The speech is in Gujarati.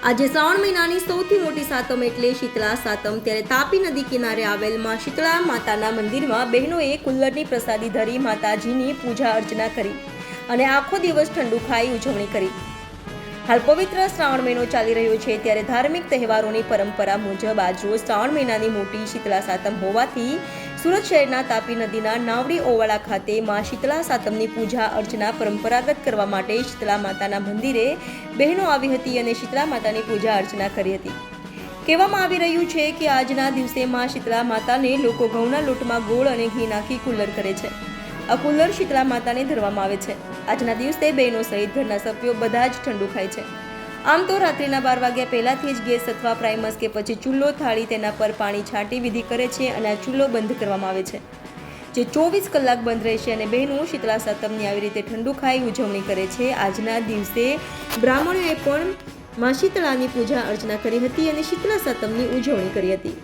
આજે શ્રાવણ મહિનાની સૌથી મોટી સાતમ એટલે શીતળા સાતમ. ત્યારે તાપી નદી કિનારે આવેલમાં શીતળા માતાના મંદિરમાં બહેનોએ કુલ્લરની પ્રસાદી ધરી માતાજીની પૂજા અર્ચના કરી અને આખો દિવસ ઠંડુ ખાઈ ઉજવણી કરી. હાલ પવિત્ર શ્રાવણ મહિનો ચાલી રહ્યો છે ત્યારે ધાર્મિક તહેવારોની પરંપરા મુજબ આજરોજ શ્રાવણ મહિનાની મોટી શીતળા સાતમ હોવાથી સુરત શહેરના તાપી નદીના નાવડી ઓવાળા ખાતે માં શીતળા સાતમની પૂજા અર્ચના પરંપરાગત કરવા માટે શીતળા માતાના મંદિરે બહેનો આવી હતી અને શીતળા માતાની પૂજા અર્ચના કરી હતી. કહેવામાં આવી રહ્યું છે કે આજના દિવસે માં શીતળા માતાને લોકો ઘઉંના લોટમાં ગોળ અને ઘી નાખી કુલ્લર કરે છે. આ કુલ્લર શીતળા માતાને ધરવામાં આવે છે. આજના દિવસે બહેનો સહિત ઘરના સભ્યો બધા જ ઠંડુ ખાય છે. આમ તો રાત્રિના બાર વાગ્યા પહેલાથી જ ગેસ અથવા પ્રાઇમસ કે પછી ચૂલો થાળી તેના પર પાણી છાંટી વિધિ કરે છે અને આ ચૂલો બંધ કરવામાં આવે છે. જે ચોવીસ કલાક બંધ રહેશે અને બહેનો શીતળા સાતમની આવી રીતે ઠંડુ ખાઈ ઉજવણી કરે છે. આજના દિવસે બ્રાહ્મણોએ પણ મા શીતળાની પૂજા અર્ચના કરી હતી અને શીતળા સાતમની ઉજવણી કરી હતી.